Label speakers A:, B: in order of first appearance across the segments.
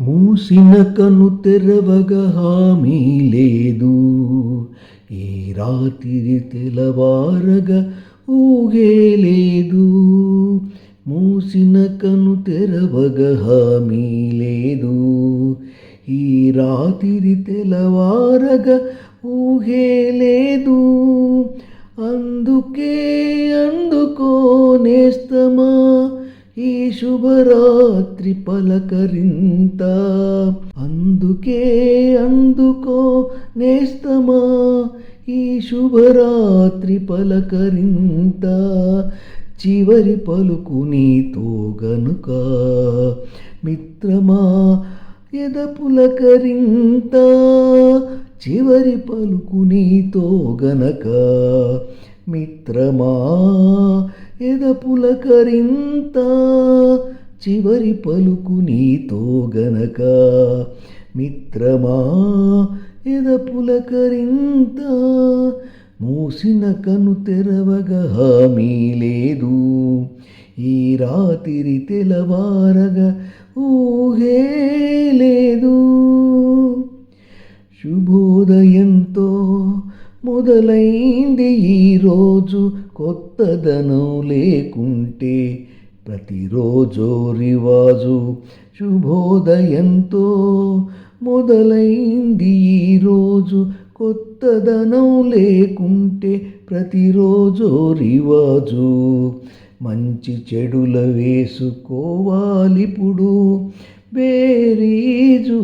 A: మూసిన కను తెరవగా హామీ లేదు. ఈ రాత్రి తెలవారగా ఊగే లేదు. మూసిన కను తెరవగా హామీ లేదు. ఈ రాత్రి తెలవారగా ఊహే లేదు. అందుకే అందుకో నేస్తమా శుభరాత్రి పలకరింత. అందుకే అందుకో నేస్తమా ఈ శుభరాత్రి పలకరింత. చివరి పలుకు నీతో గనుక మిత్రమా ఎద పులకరింత? చివరి పలుకు నీతో గనక మిత్రమా? ఎదపులకరింత చివరి పలుకు నీతో గనక. మిత్రమా ఎదపులకరింత మూసిన కను తెరవగ హామీ లేదు. ఈ రాత్రి తెలవారగా ఊహే లేదు. శుభోదయంతో మొదలైంది ఈరోజు కొత్తదనం లేకుంటే ప్రతిరోజు రివాజు శుభోదయంతో మొదలైంది ఈరోజు కొత్తదనం లేకుంటే ప్రతిరోజు రివాజు. మంచి చెడుల వేసుకోవాలిప్పుడు బేరీజు.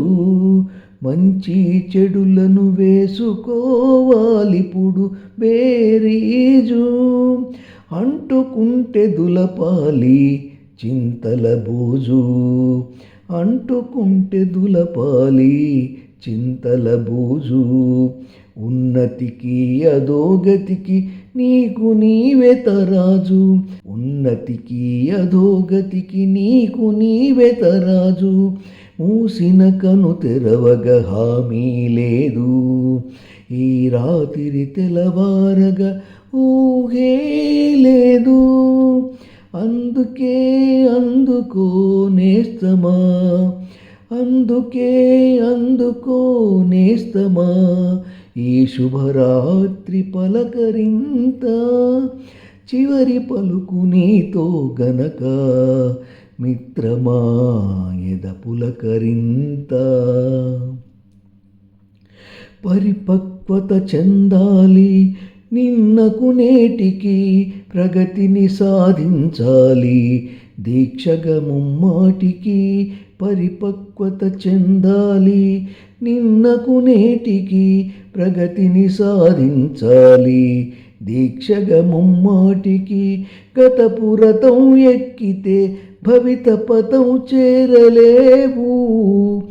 A: మంచి చెడులను వేసుకోవాలిప్పుడు బేరీజు. అంటుకుంటే దులపాలి చింతల బూజు. అంటుకుంటే దులపాలి చింతల బూజు. ఉన్నతికి అధోగతికి నీకు నీవే తరాజు. ఉన్నతికి అధోగతికి నీకు నీవే తరాజు. మూసిన కను తెరవగ హామీ లేదు. ఈ రాత్రి తెలవారగా ఊహే లేదు. అందుకే అందుకో నేస్తమా? అందుకే అందుకో నేస్తమా? ఈ శుభరాత్రి పలకరింత? చివరి పలుకు నీతో గనక మిత్రమా ఎద పులకరింత పరిపక్వత చెందాలి నిన్నకు నేటికి ప్రగతిని సాధించాలి. దీక్షగా ముమ్మాటికి పరిపక్వత చెందాలి నిన్నకు నేటికి ప్రగతిని సాధించాలి. దీక్షగా ముమ్మాటికి గతపురతం ఎక్కితే భవిత పథం చేరలేవు.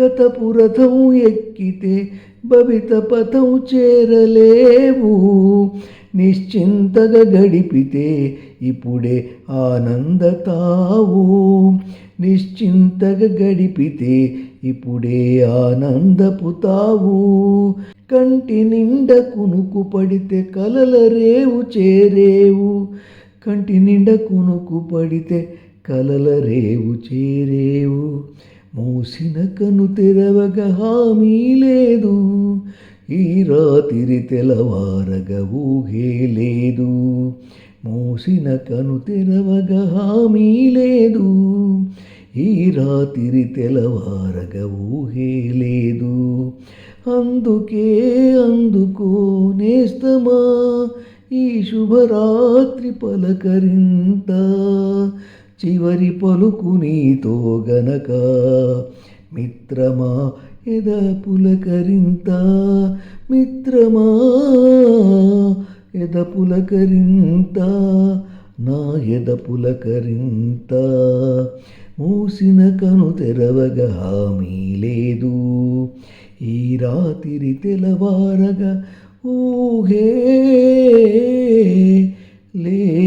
A: గతపురథం ఎక్కితే భవిత పథం చేరలేవు. నిశ్చింతగా గడిపితే ఇప్పుడే ఆనందతావు. నిశ్చింతగా గడిపితే ఇప్పుడే ఆనందపుతావు. కంటి నిండ కునుకు పడితే కలల రేవు చేరేవు. కంటి నిండ కునుకు పడితే కలల రేవు చేరేవు. మూసిన కను తెరవగ హామీ లేదు. ఈ రాత్రి తెలవారగ ఊహే లేదు. మూసిన కను తెరవగ హామీ లేదు. ఈ రాత్రి తెలవారగ ఊహే లేదు. అందుకే అందుకో నేస్తమా? ఈ శుభరాత్రి పలకరింత. చివరి పలుకు నీతో గనక మిత్రమా ఎద పులకరింత? మిత్రమా ఎద పులకరింత? నా ఎద పులకరింత? మూసిన కను తెరవగ హామీ లేదు ఈ రాత్రి తెలవారగా ఊహే లేదు